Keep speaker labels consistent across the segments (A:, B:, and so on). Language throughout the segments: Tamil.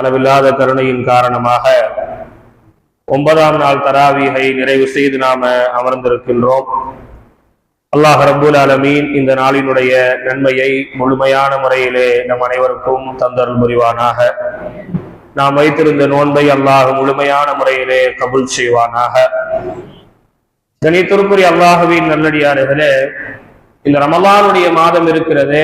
A: அளவில்லாத கருணையின் காரணமாக ஒன்பதாம் நாள் தராவீகை நிறைவு செய்து நாம அமர்ந்திருக்கின்றோம். அல்லாஹ் ரபுல் அலமீன் இந்த நாளினுடைய நன்மையை முழுமையான முறையிலே நம் அனைவருக்கும் தந்தருள் புரிவானாக. நாம் வைத்திருந்த நோன்பை அல்லாஹ் முழுமையான முறையிலே கபுல் செய்வானாக. கணித்துருப்புரி அல்லாஹுவின் நல்லடியார்களே இந்த ரமலானுடைய மாதம் இருக்கிறது.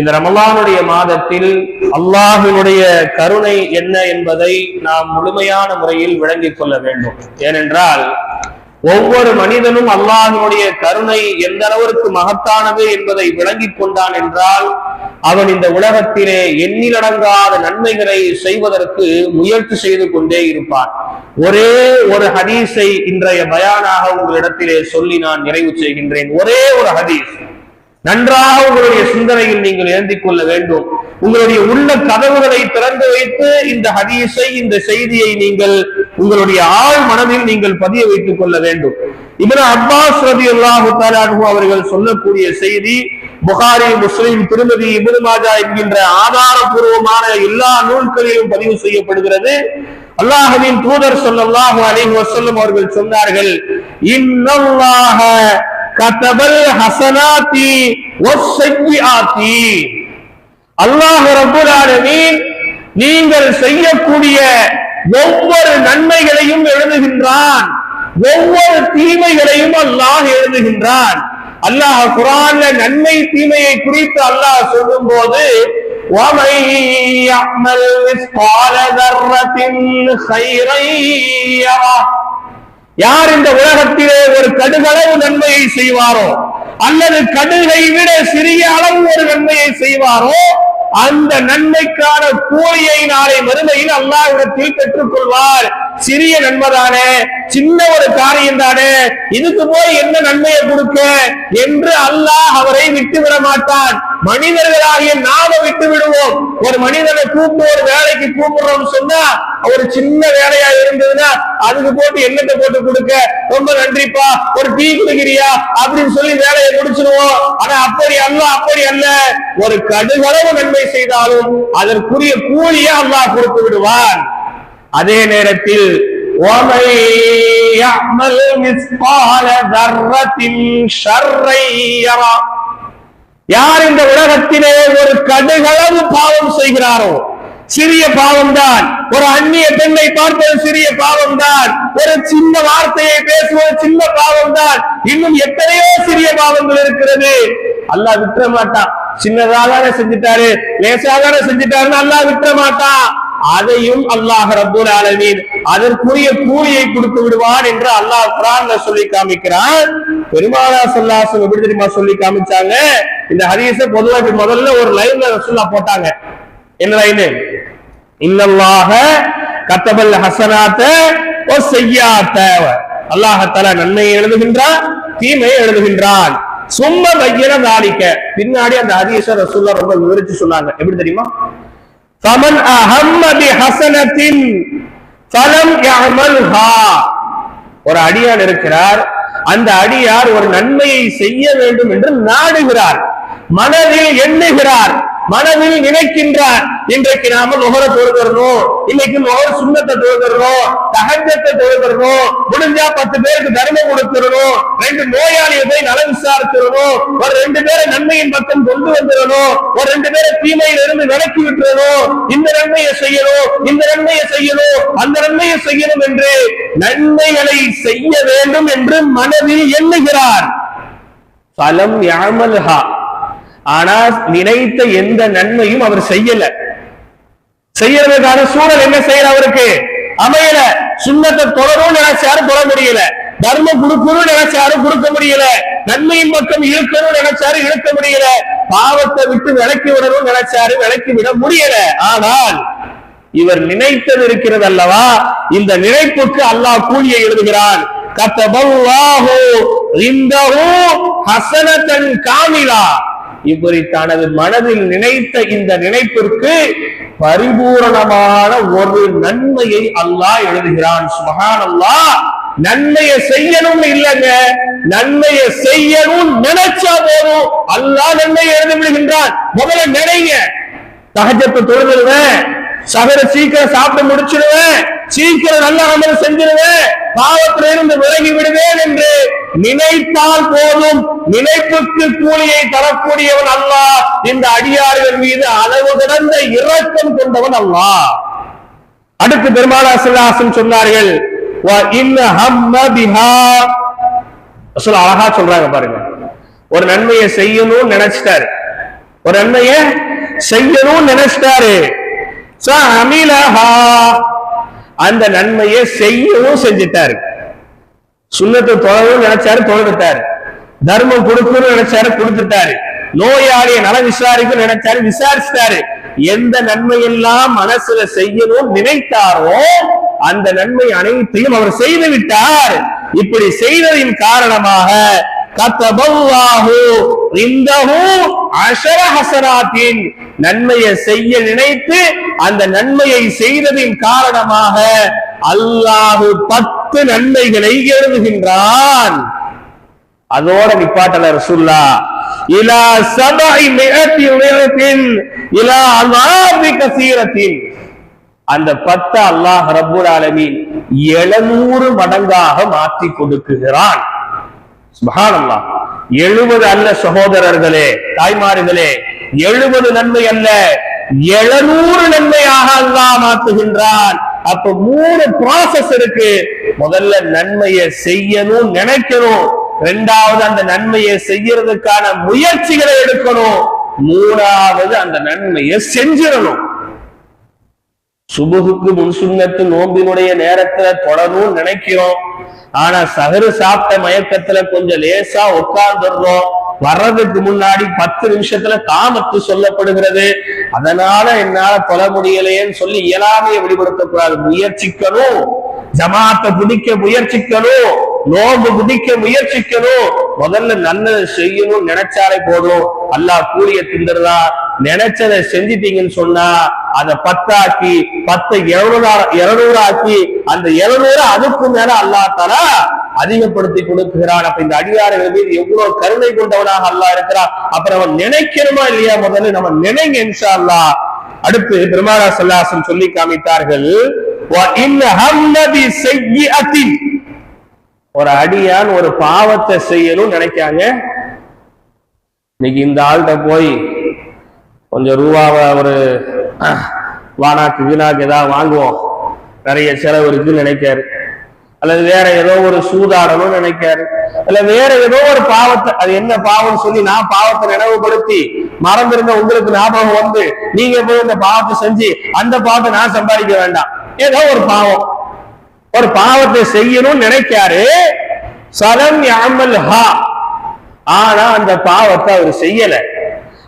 A: இந்த ரமலானுடைய மாதத்தில் அல்லாஹினுடைய கருணை என்ன என்பதை நாம் முழுமையான முறையில் விளங்கிக் கொள்ள வேண்டும். ஏனென்றால் ஒவ்வொரு மனிதனும் அல்லாஹினுடைய கருணை எந்த அளவிற்கு மகத்தானது என்பதை விளங்கிக் கொண்டான் என்றால் அவன் இந்த உலகத்திலே எண்ணிலடங்காத நன்மைகளை செய்வதற்கு முயற்சி செய்து கொண்டே இருப்பான். ஒரே ஒரு ஹதீஸை இன்றைய பயானாக உங்களிடத்திலே சொல்லி நான் நிறைவு செய்கின்றேன். ஒரே ஒரு ஹதீஸ். நன்றாக உங்களுடைய சிந்தனையில் நீங்கள் ஏந்திக் கொள்ள வேண்டும். உங்களுடைய உள்ள கதவுகளை திறந்து வைத்து இந்த ஹதீஸை இந்த செய்தியை நீங்கள் உங்களுடைய ஆழ் மனதில் நீங்கள் பதிய வைத்துக் கொள்ள வேண்டும். இவர அப்பாஸ் ரதி அல்லாஹு அவர்கள் சொல்லக்கூடிய செய்தி புகாரி முஸ்லிம் திருமதி இபுல் மாஜா என்கின்ற ஆதாரபூர்வமான எல்லா நூல்களிலும் பதிவு செய்யப்படுகிறது. அல்லாஹுவின் தூதர் சொல்லல்லாஹு அலி வசல்லம் அவர்கள் சொன்னார்கள் இன்னல்லாக கதபல் ஹசனாத்தி ஒசையாத்தி அல்லாஹ் ரபுலாலமீன் நீங்கள் செய்யக்கூடிய ஒவ்வொரு நன்மைகளையும் எழுதுகின்றான். ஒவ்வொரு தீமைகளையும் அல்லாஹ் எழுதுகின்றான். அல்லாஹ் குரான்ல நன்மை தீமையை குறித்து அல்லாஹ் சொல்லும் போது யார் இந்த உலகத்திலே ஒரு கடுகளவு நன்மையை செய்வாரோ அல்லது கடுகை விட சிறிய அளவு ஒரு நன்மையை செய்வாரோ அந்த நன்மைக்கான கூலியை நாளை மறுமையில் அல்லாஹிடத்தில் பெற்றுக் கொள்வார் சிறிய நன்மைதானே சின்ன ஒரு காரியம் தானே இதுக்கு போய் என்ன நன்மையை கொடுக்க என்று அல்லாஹ் அவரை விட்டு விட மாட்டான். மனிதர்களாகிய நாம விட்டு விடுவோம். ஒரு மனிதனை கூப்பிட்டு ஒரு வேலைக்கு கூப்பிடுறோம்னு சொன்னா ஒரு சின்ன வேலையா இருந்ததுன்னா அதுக்கு போட்டு எண்ணத்தை போட்டு கொடுக்க ரொம்ப நன்றிப்பா ஒரு டீ குடிக்கிறியா அப்படின்னு சொல்லி வேலையை முடிச்சிருவோம். ஆனா அப்படி அல்ல அப்படி அல்ல. ஒரு கடுகளவு நன்மை செய்தாலும் அதற்குரிய கூலியை அல்லாஹ் கொடுத்து விடுவான். அதே நேரத்தில் யார். இந்த உலகத்திலே ஒரு கடுகளவு பாவம் செய்கிறாரோ? சிறிய பாவம் தான் ஒரு அந்நிய பெண்ணை பார்ப்பது சிறிய பாவம் தான் ஒரு சின்ன வார்த்தையை பேசுவது சின்ன பாவம் தான் இன்னும் எத்தனையோ சிறிய பாவங்கள் இருக்கிறது. அல்லா விட்டுற மாட்டான். சின்னதாக செஞ்சிட்டாரு லேசாக செஞ்சிட்டாருன்னு அல்லா விட்டுற மாட்டான். அதையும் அல்லாஹ் ரபுல் ஆலமீன் அதற்குரிய கூலியை கொடுத்து விடுவான் என்று அல்லாஹ் குரான்ல சொல்லி காமிக்கிறான். பெருமானா சொல்லாசம் எப்படி தெரியுமா சொல்லி காமிச்சாங்க? இந்த ஹதீஸ பொதுவா முதல்ல ஒரு லைன்ல ரசூல்லா போட்டாங்க. என்ன லைனு? இன்னல்லாக கத்தபல் ஹசனாத்த ஓ செய்யாத்த அல்லாஹத்தால நன்மையை எழுதுகின்றான் தீமையை எழுதுகின்றான். சும்மா வையன தாளிக்க பின்னாடி அந்த ஹதீஸ ரசுல்லா ரொம்ப விவரிச்சு சொன்னாங்க. எப்படி தெரியுமா? ஃபமன் அஹம்ம பி ஹசனத்தின் ஃபலம் யஅமல்ஹா ஒரு அடியார் இருக்கிறார். அந்த அடியார் ஒரு நன்மையை செய்ய வேண்டும் என்று நாடுகிறார். மனதில் எண்ணுகிறார். மனதில் நினைக்கின்றார் இன்றைக்கு நாம நுகர தொழுகிறோம். இன்னைக்கு நுகர சுண்ணத்தை தொழுகிறோம். தகஞ்சத்தை தொழுகிறோம். முடிஞ்சா பத்து பேருக்கு தர்மம் கொடுத்துடணும். ரெண்டு நோயாளியை போய் நல விசாரிச்சிடணும். ஒரு ரெண்டு பேரை நன்மையின் பக்கம் கொண்டு வந்துடணும். ஒரு ரெண்டு பேரை தீமையில இருந்து விலக்கி விட்டுறணும் இந்த நன்மையை செய்யணும். இந்த நன்மையை செய்யணும். அந்த நன்மையை செய்யணும் என்று நன்மைகளை செய்ய வேண்டும் என்று மனதில் எண்ணுகிறார். பலம் யாமல்ஹா. ஆனா நினைத்த எந்த நன்மையும் அவர் செய்யல. செய்யறதுக்கான சூழல் என்ன செய்யற அவருக்கு? அமையல. சுண்ணத்தை தொடரும் நினைச்சாரு தொட முடியல. தர்மம் கொடுக்கணும்னு நினைச்சாரு கொடுக்க முடியல. நன்மையின் பக்கம் இழுக்கணும்னு நினைச்சாரு இழுக்க முடியல. பாவத்தை விட்டு விளக்கி விடணும்னு நினைச்சாரு விளக்கி விட முடியல. ஆனால் இவர் நினைத்தது இருக்கிறது அல்லவா? இந்த நினைப்புக்கு அல்லாஹ் கூலியை எழுதுகிறான். கத்தபல்லாஹு இந்தஹு ஹசனத்தன் காமிலா. இப்படி தனது மனதில் நினைத்த இந்த நினைப்பிற்கு பரிபூரணமான ஒரு நன்மையை அல்லாஹ் எழுதுகிறான். சுமகான் அல்லாஹ் நன்மையை செய்யணும் இல்லைங்க. நன்மையை செய்யணும் நினைச்சா போதும். அல்லாஹ் நன்மையை எழுதி விடுகின்றான். முதல்ல நினைங்க. சகஜத்தை தொழுதுருவேன். சகர சீக்கிரம் சாப்பிட்டு முடிச்சிடுவேன் சீக்கிரம் நல்ல அமல் செஞ்சிருவேன். பாவத்திலிருந்து விலகி விடுவேன். நினைத்தால் போதும். நினைப்புக்கு கூலியை தரக்கூடியவன் அல்லாஹ். இந்த அடியார்கள் மீது அளவு கிடந்த இரக்கம் கொண்டவன் அல்லாஹ். அடுத்து பெருமாளா சில்லாசன் சொன்னார்கள் இன் அழகா சொல்றாங்க பாருங்க. ஒரு நன்மையை செய்யணும்னு நினைச்சிட்டாரு. ஒரு நன்மையை செய்யணும்னு நினைச்சிட்டாரு. "ச அந்த நன்மையை செய்யவும் செஞ்சிட்டாரு. சுண்ணத்தை தொழவும் நினைச்சாரு தொழுதுட்டாரு. தர்மம் கொடுக்கணும்னு நினைச்சாரு கொடுத்துட்டாரு. நோயாளியை நல விசாரிக்க நினைச்சாரு விசாரிச்சிட்டாரு. எந்த நன்மையெல்லாம் மனசுல செய்யணும் நினைத்தாரோ அந்த நன்மை அனைத்தையும் அவர் செய்து விட்டார். இப்படி செய்ததின் காரணமாக நன்மையை செய்ய நினைத்து அந்த நன்மையை செய்ததின் காரணமாக அல்லாஹு பத்து பத்து நன்மைகளை எழுதுகின்றான். அதோட நிப்பாட்டல ரசுல்லா இலா சபாய் மிகத்தி உயரத்தின் இலா அல்லாபி கசீரத்தின். அந்த பத்து அல்லாஹ் ரபுல் ஆலமின் எழுநூறு மடங்காக மாற்றி கொடுக்குகிறான். சுபஹானல்லாஹ். எழுபது அல்ல சகோதரர்களே தாய்மார்களே எழுபது நன்மை அல்ல எழுநூறு நன்மையாக அல்லாஹ் மாற்றுகின்றான். அப்ப மூணு ப்ராசஸ் இருக்கு. முதல்ல நன்மையை செய்யணும் நினைக்கணும். ரெண்டாவது அந்த நன்மையை செய்யறதுக்கான முயற்சிகளை எடுக்கணும். மூணாவது அந்த நன்மையை செஞ்சிடணும். சுபுகுக்கு முன் சுண்ணத்து நோம்பினுடைய நேரத்துல தொடரும் நினைக்கிறோம். ஆனா சகரு சாப்பிட்ட மயக்கத்துல கொஞ்சம் லேசா உட்கார்ந்துடுறோம் வர்றதுக்கு முன்னாடி பத்து நிமிஷத்துல காமத்து சொல்லப்படுகிறது. அதனால என்னால தொழ முடியலையேன்னு சொல்லி இயலாமையை வெளிப்படுத்தக்கூடாது. முயற்சிக்கணும். ஜமாத்தை பிடிக்க முயற்சிக்கணும். நோம்பு பிடிக்க முயற்சிக்கணும். முதல்ல நல்லதை செய்யணும் நினைச்சாலே போதும். அல்லாஹ் கூலிய திண்டுறதா நினைச்சதை செஞ்சிட்டீங்கன்னு சொன்னா அதை பத்தாக்கி பத்தை இருநூறு இருநூறு ஆக்கி அந்த இருநூறு அதுக்கு மேல அல்லாஹ் தலா அதிகப்படுத்தி கொடுக்கிறான். அப்ப இந்த அடியார்கள் மீது எவ்வளவு கருணை கொண்டவனாக அல்லாஹ் இருக்கிறான். அப்புறம் அவன் நினைக்கணுமா இல்லையா? முதல்ல நம்ம நினைங்க இன்ஷா அல்லாஹ் அடுத்து பெருமானா சல்லாசன் சொல்லி காமித்தார்கள். ஒரு அடியான் ஒரு பாவத்தை செய்யணும் நினைக்காங்க. இன்னைக்கு இந்த ஆள்கிட்ட போய் கொஞ்சம் ரூபாவை ஒரு வானாக்கு வீணாக்கு ஏதாவது வாங்குவோம். நிறைய செலவு இருக்குன்னு நினைக்காரு. அல்லது வேற ஏதோ ஒரு சூதாடணும்னு நினைக்காரு அல்ல வேற ஏதோ ஒரு பாவத்தை அது என்ன பாவம்னு சொல்லி நான் பாவத்தை நினைவுபடுத்தி மறந்திருந்த உங்களுக்கு ஞாபகம் வந்து நீங்க போய் இந்த பாவத்தை செஞ்சு அந்த பாவத்தை நான் சம்பாதிக்க வேண்டாம். ஏதோ ஒரு பாவம். ஒரு பாவத்தை செய்யணும்னு நினைக்காரு. சலம் யாமல் ஹா. ஆனா அந்த பாவத்தை அவர் செய்யல.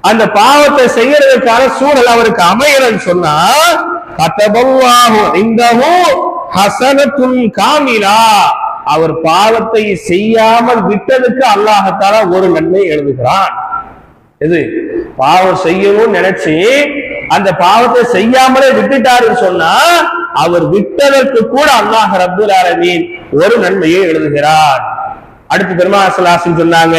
A: அந்த பாவத்தை செய்யறதுக்கான சூழல் அவருக்கு அமையலன்னு சொன்னா கத்தபவாகும் இந்தவும் ஹசனத்துன் காமிலா. அவர் பாவத்தை செய்யாமல் விட்டதுக்கு அல்லாஹத்தால ஒரு நன்மை எழுதுகிறான். எது? பாவம் செய்யணும்னு நினைச்சு அந்த பாவத்தை செய்யாமலே விட்டுட்டாருன்னு சொன்னா அவர் விட்டதற்கு கூட அல்லாஹ் ரப்புல் அரவின் ஒரு நன்மையை எழுதுகிறார். அடுத்து பெருமாசலாசன் சொன்னாங்க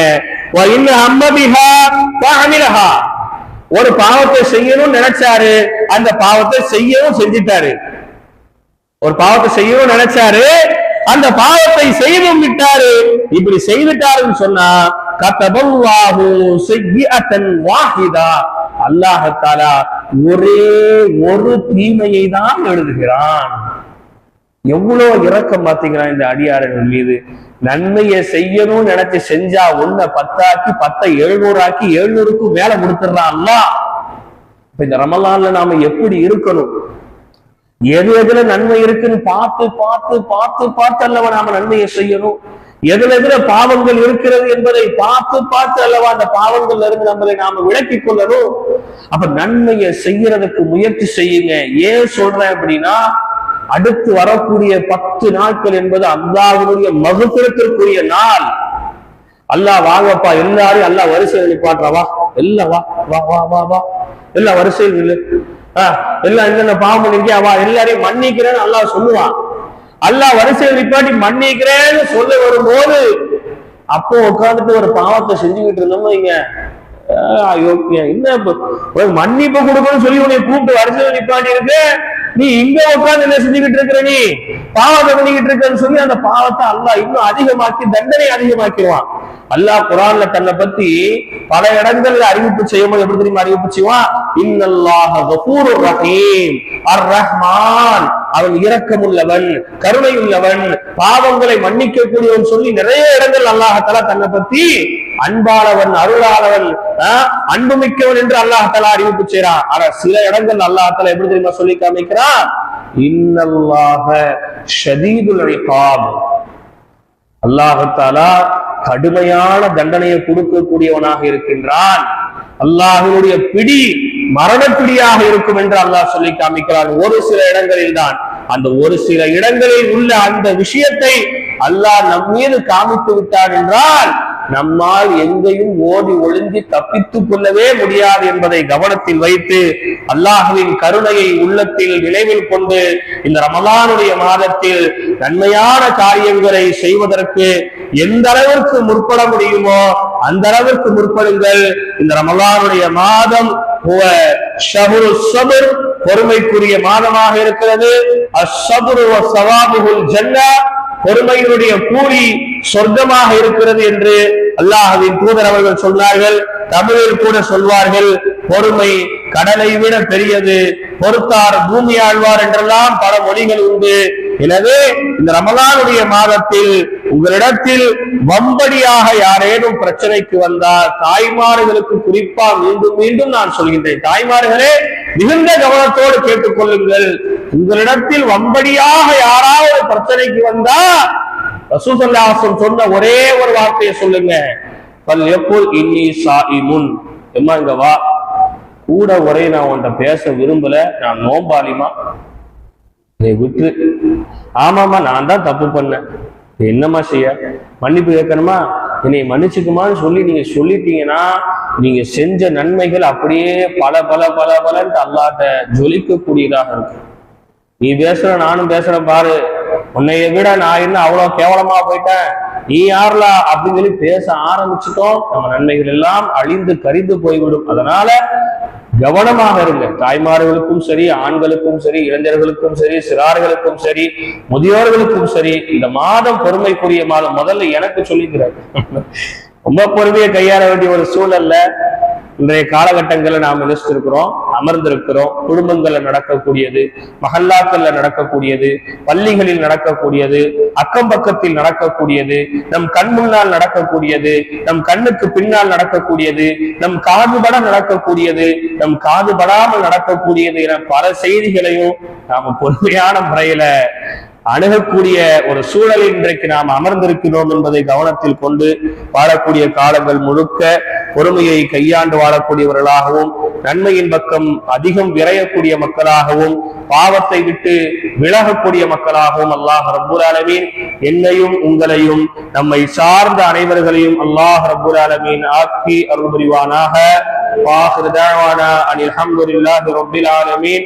A: ஒரு பாவத்தை செய்யணும்னு நினைச்சாரு அந்த பாவத்தை செய்யவும் செஞ்சிட்டாரு. ஒரு பாவத்தை செய்யணும்னு நினைச்சாரு. அந்த பாவத்தை செய்தும் விட்டாரு. இப்படி செய்துட்டாருன்னு சொன்னா கத்தபல்லாஹு செய்யத்தன் வாஹிதா. அல்லாஹத்தாலா ஒரே ஒரு தீமையை தான் எழுதுகிறான். எவ்வளவு இரக்கம் பாத்தீங்களா இந்த அடியாரர்கள் மீது. நன்மையை செய்யணும்னு நினைச்சு செஞ்சா ஒன்ன பத்தாக்கி பத்தை எழுநூறு ஆக்கி எழுநூறுக்கும் மேல கொடுத்துடுறான் அல்லாஹ். இப்ப இந்த ரமலான்ல நாம எப்படி இருக்கணும்? எது எதுல நன்மை இருக்குன்னு பார்த்து பார்த்து பார்த்து பார்த்து அல்லவா நாம நன்மையை செய்யணும்? எதுல எதுல பாவங்கள் இருக்கிறது என்பதை பார்த்து பார்த்து அல்லவா அந்த பாவங்கள்ல இருந்து நம்மளை நாம விளக்கிக் கொள்ளணும்? அப்ப நன்மையை செய்யறதுக்கு முயற்சி செய்யுங்க. ஏன் சொல்றேன் அப்படின்னா அடுத்து வரக்கூடிய பத்து நாட்கள் என்பது அல்லாவுடைய மகுத்திரத்திற்குரிய நாள். அல்லாஹ் வாங்கப்பா எல்லாரையும் அல்லாஹ் வரிசையில் நிப்பாட்டுறவா வா வா வா வா வா வா. எல்லாம் வரிசையில் நில்லு. எல்லாம் என்னென்ன பாவம் பண்ணிருக்கியா? வா எல்லாரையும் மன்னிக்கிறேன்னு அல்லாஹ் சொல்லுவான். அல்லாஹ் வரிசையில் நிப்பாட்டி மன்னிக்கிறேன்னு சொல்ல வரும்போது அப்போ உட்கார்ந்துட்டு ஒரு பாவத்தை செஞ்சுக்கிட்டு இருந்தோம்னு இங்க என்ன மன்னிப்பு கொடுக்கணும்னு சொல்லி உன்னை கூப்பிட்டு வரிசையில் நிப்பாட்டி இருக்கு. நீ இங்க உட்காந்து என்ன செஞ்சுக்கிட்டு இருக்கிற நீ? பாவத்தை பண்ணிக்கிட்டு இருக்கன்னு சொல்லி அந்த பாவத்தை அல்லாஹ் இன்னும் அதிகமாக்கி தண்டனை அதிகமாக்கிடுவான். அல்லாஹ் குரான்ல தன்னை பத்தி பல இடங்கள்ல அறிவிப்பு செய்யும்போது எப்படி தெரியுமா அறிவிப்பு செய்வான் இன்னல்லாஹ கஃபூருர் ரஹீம். அர் ரஹ்மான் அவன் இரக்கமுள்ளவன் கருணையுள்ளவன் பாவங்களை மன்னிக்க கூடியவன் சொல்லி நிறைய இடங்கள் அல்லாஹால தன்னை பத்தி அன்பாளவன் அருளாளவன் ஆஹ், அன்புமிக்கவன் என்று அல்லாஹால அறிவிப்பு செய்யறான் ஆனா சில இடங்கள் அல்லாஹால எப்படி தெரியுமா சொல்லி காமிக்கிறான் இன்னல்லாஹ ஷதீதுல் இகாப். கடுமையான தண்டனையை கொடுக்கக்கூடியவனாக இருக்கின்றான். அல்லாஹினுடைய பிடி மரணப்பிடியாக இருக்கும் என்று அல்லாஹ் சொல்லி காமிக்கிறான். ஒரு சில இடங்களில் தான் அந்த ஒரு சில இடங்களில் உள்ள அந்த விஷயத்தை அல்லாஹ் நம் மீது காமித்து விட்டார் என்றால் நம்மால் எங்கேயும் ஓடி ஒளிந்து தப்பித்துக் கொள்ளவே முடியாது என்பதை கவனத்தில் வைத்து அல்லாஹுவின் கருணையை உள்ளத்தில் நினைவில் கொண்டு இந்த ரமலானுடைய மாதத்தில் நன்மையான காரியங்களை செய்வதற்கு எந்த அளவிற்கு முற்பட முடியுமோ அந்த அளவிற்கு முற்படுங்கள். இந்த ரமலானுடைய மாதம் பொறுமைக்குரிய மாதமாக இருக்கிறது. அஸ்ஸப்ரு சவாபுகுல் ஜன்னah பொறுமையினுடைய கூலி சொர்க்கமாக இருக்கிறது என்று அல்லாஹின் தூதர் அவர்கள் சொன்னார்கள். தமிழில் கூட சொல்வார்கள் பொறுமை கடலை விட பெரியது பொறுத்தார் பூமி ஆழ்வார் என்றெல்லாம் பல மொழிகள் உண்டு. எனவே இந்த ரமலானுடைய மாதத்தில் உங்களிடத்தில் வம்படியாக யாரேனும் பிரச்சனைக்கு வந்தால் தாய்மார்களுக்கு குறிப்பா மீண்டும் மீண்டும் நான் சொல்கின்றேன். தாய்மார்களே மிகுந்த கவனத்தோடு கேட்டுக்கொள்ளுங்கள் உங்களிடத்தில் வம்படியாக யாராவது பிரச்சனைக்கு வந்தா ரசூசல்லாசம் சொன்ன ஒரே ஒரு வார்த்தையை சொல்லுங்க. பல் எப்போல் இன்னி சாயிமுன். எம்மா இங்க வா. கூட ஒரே நான் உன்கிட்ட பேச விரும்பல. நான் நோம்பாளிமா நீ விட்டு. ஆமாமா நான் தான் தப்பு பண்ணேன். என்னம்மா செய்ய? மன்னிப்பு கேட்கணுமா? என்னை மன்னிச்சுக்குமான்னு சொல்லி நீங்க சொல்லிட்டீங்கன்னா நீங்க செஞ்ச நன்மைகள் அப்படியே பல பல பல பலன்ட்டு அல்லாட்ட ஜொலிக்கக்கூடியதாக இருக்கும். நீ பேசுற நானும் பேசுறேன் பாரு. உன்னைய விட நான் என்ன அவ்வளவு கேவலமா போயிட்டேன். நீ யாருலா? அப்படின்னு சொல்லி பேச ஆரம்பிச்சிட்டோம். நம்ம நன்மைகள் எல்லாம் அழிந்து கரிந்து போய்விடும். அதனால கவனமாக இருங்க. தாய்மார்களுக்கும் சரி ஆண்களுக்கும் சரி இளைஞர்களுக்கும் சரி சிறார்களுக்கும் சரி முதியோர்களுக்கும் சரி இந்த மாதம் பொறுமைக்குரிய மாதம். முதல்ல எனக்கு சொல்லிக்கிறார். ரொம்ப பொறுமையை கையாள வேண்டிய ஒரு சூழல்ல இன்றைய காலகட்டங்களில் நாம் நினைச்சிருக்கிறோம் அமர்ந்திருக்கிறோம். குடும்பங்கள்ல நடக்கக்கூடியது மகல்லாக்கள்ல நடக்கக்கூடியது பள்ளிகளில் நடக்கக்கூடியது அக்கம் பக்கத்தில் நடக்கக்கூடியது நம் கண் முன்னால் நடக்கக்கூடியது நம் கண்ணுக்கு பின்னால் நடக்கக்கூடியது நம் காதுபட நடக்கக்கூடியது நம் காதுபடாமல் நடக்கக்கூடியது என பல செய்திகளையும் நாம பொறுமையான முறையில அணுகக்கூடிய ஒரு சூழலில் இன்றைக்கு நாம் அமர்ந்திருக்கிறோம் என்பதை கவனத்தில் கொண்டு வாழக்கூடிய காலங்கள் முழுக்க பொறுமையை கையாண்டு வாழக்கூடியவர்களாகவும் நன்மையின் பக்கம் அதிகம் விரையக்கூடிய மக்களாகவும் பாவத்தை விட்டு விலகக்கூடிய மக்களாகவும் அல்லாஹ் ரபுல் ஆலமீன் என்னையும் உங்களையும் நம்மை சார்ந்த அனைவர்களையும் அல்லாஹ் ரபுல் ஆலமீன் ஆக்கி அருள் புரிவானாக வாஹிர் தஅவானா அனில் ஹம்துலில்லாஹி ரப்பில் ஆலமீன்.